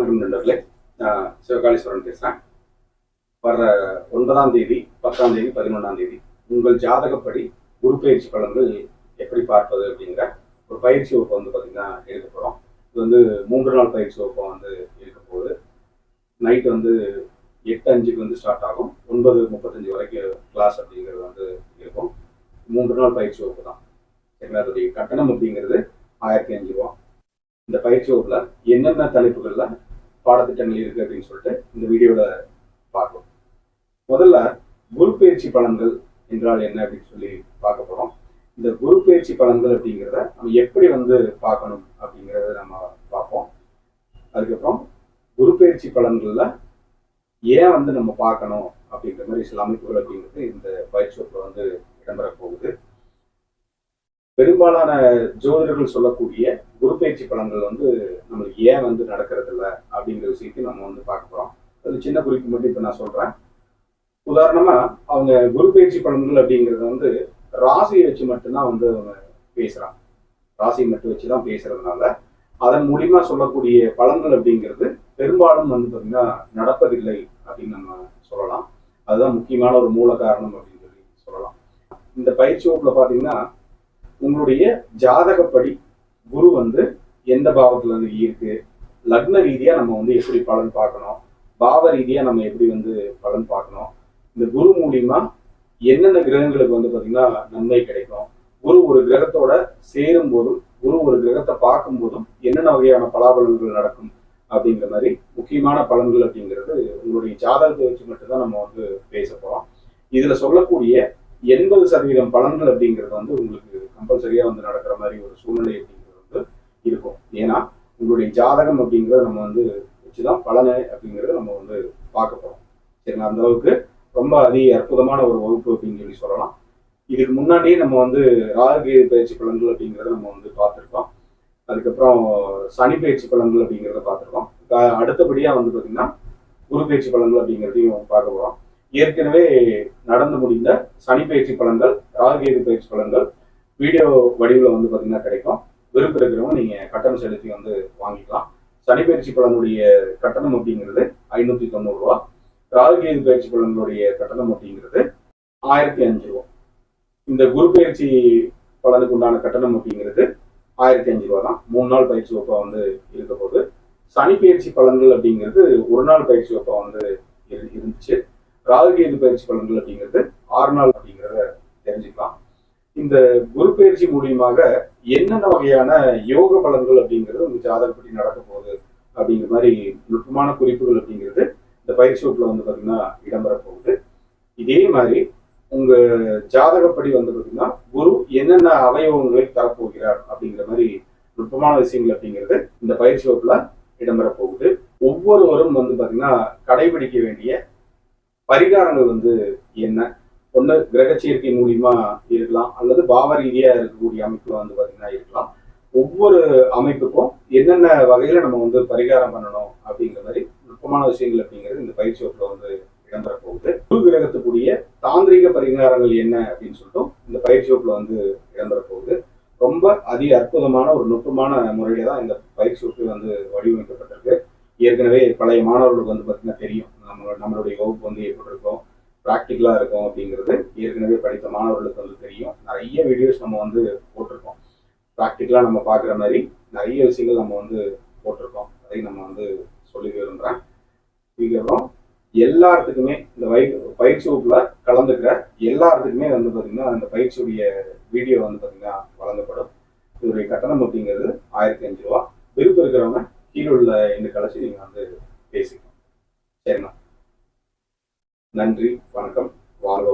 வணக்கம் நண்பர்களே சிவகாளீஸ்வரன் பேசுகிறேன் வர்ற ஒன்பதாம் தேதி பத்தாம் தேதி பதினொன்றாம் தேதி உங்கள் ஜாதகப்படி குரு பயிற்சி பலன்கள் எப்படி பார்ப்பது அப்படிங்கிற ஒரு பயிற்சி வகுப்பு வந்து பார்த்திங்கன்னா எடுக்க போகிறோம் இது வந்து மூன்று நாள் பயிற்சி வகுப்பு வந்து இருக்க போகுது. நைட் வந்து எட்டு அஞ்சுக்கு வந்து ஸ்டார்ட் ஆகும். ஒன்பது முப்பத்தஞ்சு வரைக்கும் கிளாஸ் அப்படிங்கிறது வந்து இருக்கும். மூன்று நாள் பயிற்சி வகுப்பு தான். சரிங்களா? அதோடைய கட்டணம் அப்படிங்கிறது ஆயிரத்தி அஞ்சு ரூபா. இந்த பயிற்சி வகுப்பில் என்னென்ன தலைப்புகளில் பாடத்திட்டங்கள் இருக்கு அப்படின்னு சொல்லிட்டு இந்த வீடியோல பார்க்கலாம் முதல்ல குரு பயிற்சி பலன்கள் என்றால் என்ன அப்படின்னு சொல்லி பார்க்க போறோம். இந்த குரு பயிற்சி பலன்கள் அப்படிங்கிறத நம்ம எப்படி வந்து பார்க்கணும் அப்படிங்கிறத நம்ம பார்ப்போம். அதுக்கப்புறம் குரு பயிற்சி பலன்கள்ல ஏன் வந்து நம்ம பார்க்கணும் அப்படிங்கிற மாதிரி சில அமைப்புகள் அப்படிங்கிறது இந்த பயிற்சி வந்து இடம்பெற போகுது. பெரும்பாலான ஜோதிடர்கள் சொல்லக்கூடிய குரு பயிற்சி பலன்கள் வந்து நம்மளுக்கு ஏன் வந்து நடக்கிறது இல்லை அப்படிங்கிற விஷயத்தையும் நம்ம வந்து பார்க்க போறோம். அது சின்ன குறிப்பு மட்டும் இப்போ நான் சொல்றேன். உதாரணமா அவங்க குரு பயிற்சி பலன்கள் அப்படிங்கிறது வந்து ராசியை வச்சு மட்டும்தான் வந்து அவங்க பேசுறாங்க. ராசியை மட்டும் வச்சு தான் பேசுறதுனால அதன் மூலியமா சொல்லக்கூடிய பலன்கள் அப்படிங்கிறது பெரும்பாலும் வந்து பார்த்தீங்கன்னா நடப்பதில்லை அப்படின்னு நம்ம சொல்லலாம். அதுதான் முக்கியமான ஒரு மூல காரணம் அப்படின்னு சொல்லி சொல்லலாம். இந்த பயிற்சி வகுப்புல பார்த்தீங்கன்னா உங்களுடைய ஜாதகப்படி குரு வந்து எந்த பாவத்துல வந்து இருக்கு? லக்ன ரீதியா நம்ம வந்து எப்படி பலன் பார்க்கணும்? பாவ ரீதியா நம்ம எப்படி வந்து பலன் பார்க்கணும்? இந்த குரு மூலியமா என்னென்ன கிரகங்களுக்கு வந்து பாத்தீங்கன்னா நன்மை கிடைக்கும்? குரு ஒரு கிரகத்தோட சேரும் போதும் குரு ஒரு கிரகத்தை பார்க்கும் போதும் என்னென்ன வகையான பலாபலன்கள் நடக்கும் அப்படிங்கிற மாதிரி முக்கியமான பலன்கள் அப்படிங்கிறது உங்களுடைய ஜாதகத்தை வச்சு மட்டும்தான் நம்ம வந்து பேச போறோம். இதுல சொல்லக்கூடிய எண்பது சதவீதம் பலன்கள் அப்படிங்கிறது வந்து உங்களுக்கு கம்பல்சரியா வந்து நடக்கிற மாதிரி ஒரு சூழ்நிலை அப்படிங்கிறது இருக்கும். ஏன்னா உங்களுடைய ஜாதகம் அப்படிங்கிறத நம்ம வந்து வச்சுதான் பலனை அப்படிங்கிறத நம்ம வந்து பார்க்க போறோம். சரிங்களா அந்த அளவுக்கு ரொம்ப அதி அற்புதமான ஒரு வகுப்பு அப்படின்னு சொல்லி சொல்லலாம். இதுக்கு முன்னாடியே நம்ம வந்து ராகுகேது பயிற்சி பலன்கள் அப்படிங்கிறத நம்ம வந்து பார்த்துருக்கோம். அதுக்கப்புறம் சனி பயிற்சி பலன்கள் அப்படிங்கிறத பார்த்துருக்கோம். அஹ் அடுத்தபடியா வந்து பார்த்தீங்கன்னா குரு பயிற்சி பலன்கள் அப்படிங்கிறதையும் பார்க்க போறோம். ஏற்கனவே நடந்து முடிந்த சனி பயிற்சி பலன்கள் ராகுகேது பயிற்சி பலன்கள் வீடியோ வடிவில் வந்து பார்த்தீங்கன்னா கிடைக்கும். விருப்பம் இருக்கிறவங்க நீங்கள் கட்டணம் செலுத்தி வந்து வாங்கிக்கலாம். சனி பயிற்சி பலனுடைய கட்டணம் அப்படிங்கிறது ஐநூற்றி தொண்ணூறுரூவா ராகுகேது பயிற்சி பலன்களுடைய கட்டணம் அப்படிங்கிறது ஆயிரத்தி அஞ்சு ரூபா. இந்த குரு பயிற்சி பலனுக்கு உண்டான கட்டணம் அப்படிங்கிறது ஆயிரத்தி அஞ்சு ரூபா தான். மூணு நாள் பயிற்சி வகுப்பா வந்து இருக்க போகுது. சனி பயிற்சி பலன்கள் அப்படிங்கிறது ஒரு நாள் பயிற்சி வகுப்பா வந்து இரு- இருந்துச்சு. ராகுகேது பயிற்சி பலன்கள் அப்படிங்கிறது ஆறு நாள் அப்படிங்கிறத தெரிஞ்சுக்கலாம். இந்த குரு பயிற்சி மூலியமாக என்னென்ன வகையான யோக பலன்கள் அப்படிங்கிறது உங்க ஜாதகப்படி நடக்க போகுது அப்படிங்கிற மாதிரி நுட்பமான குறிப்புகள் அப்படிங்கிறது இந்த பயிற்சி வகுப்புல வந்து பாத்தீங்கன்னா இடம்பெற போகுது. இதே மாதிரி உங்க ஜாதகப்படி வந்து பாத்தீங்கன்னா குரு என்னென்ன அவயவங்களை தரப்போகிறார் அப்படிங்கிற மாதிரி நுட்பமான விஷயங்கள் அப்படிங்கிறது இந்த பயிற்சி வகுப்புல இடம்பெற போகுது. ஒவ்வொருவரும் வந்து பாத்தீங்கன்னா கடைபிடிக்க வேண்டிய பரிகாரங்கள் வந்து என்ன? ஒன்று கிரகச்சேர்க்கை மூலியமா இருக்கலாம் அல்லது பாவரீதியா இருக்கக்கூடிய அமைப்பு வந்து பார்த்தீங்கன்னா இருக்கலாம். ஒவ்வொரு அமைப்புக்கும் என்னென்ன வகையில நம்ம வந்து பரிகாரம் பண்ணணும் அப்படிங்கிற மாதிரி நுட்பமான விஷயங்கள் அப்படிங்கிறது இந்த பயிற்சி வகுப்புல வந்து இடம்பெற போகுது. குரு கிரகத்துக்குரிய தாந்திரிக பரிகாரங்கள் என்ன அப்படின்னு சொல்லிட்டு இந்த பயிற்சி வகுப்புல வந்து இடம்பெற போகுது. ரொம்ப அதி அற்புதமான ஒரு நுட்பமான முறையில தான் இந்த பயிற்சி வகுப்பு வந்து வடிவமைக்கப்பட்டிருக்கு. ஏற்கனவே பழைய மாணவர்களுக்கு வந்து பார்த்தீங்கன்னா தெரியும். நம்ம நம்மளுடைய வகுப்பு வந்து எப்படி இருக்கும் ப்ராக்டிக்கலாக இருக்கும் அப்படிங்கிறது ஏற்கனவே படித்த மாணவர்களுக்கு வந்து தெரியும். நிறைய வீடியோஸ் நம்ம வந்து போட்டிருக்கோம். ப்ராக்டிக்கலாக நம்ம பார்க்குற மாதிரி நிறைய விஷயங்கள் நம்ம வந்து போட்டிருக்கோம். அதை நம்ம வந்து சொல்லி விரும்புகிறேன் இதுக்கப்புறம் எல்லாத்துக்குமே இந்த வை பயிற்சி வகுப்பில் கலந்துக்கிற எல்லாத்துக்குமே வந்து பார்த்தீங்கன்னா அந்த பயிற்சியுடைய வீடியோ வந்து பார்த்தீங்கன்னா வழங்கப்படும். இதோடைய கட்டணம் அப்படிங்கிறது ஆயிரத்தி அஞ்சு ரூபா விருப்பம் இருக்கிறவங்க கீழே உள்ள இந்த கலைச்சி நீங்கள் வந்து பேசிக்கலாம் சரிண்ணா நன்றி வணக்கம் வாழ்க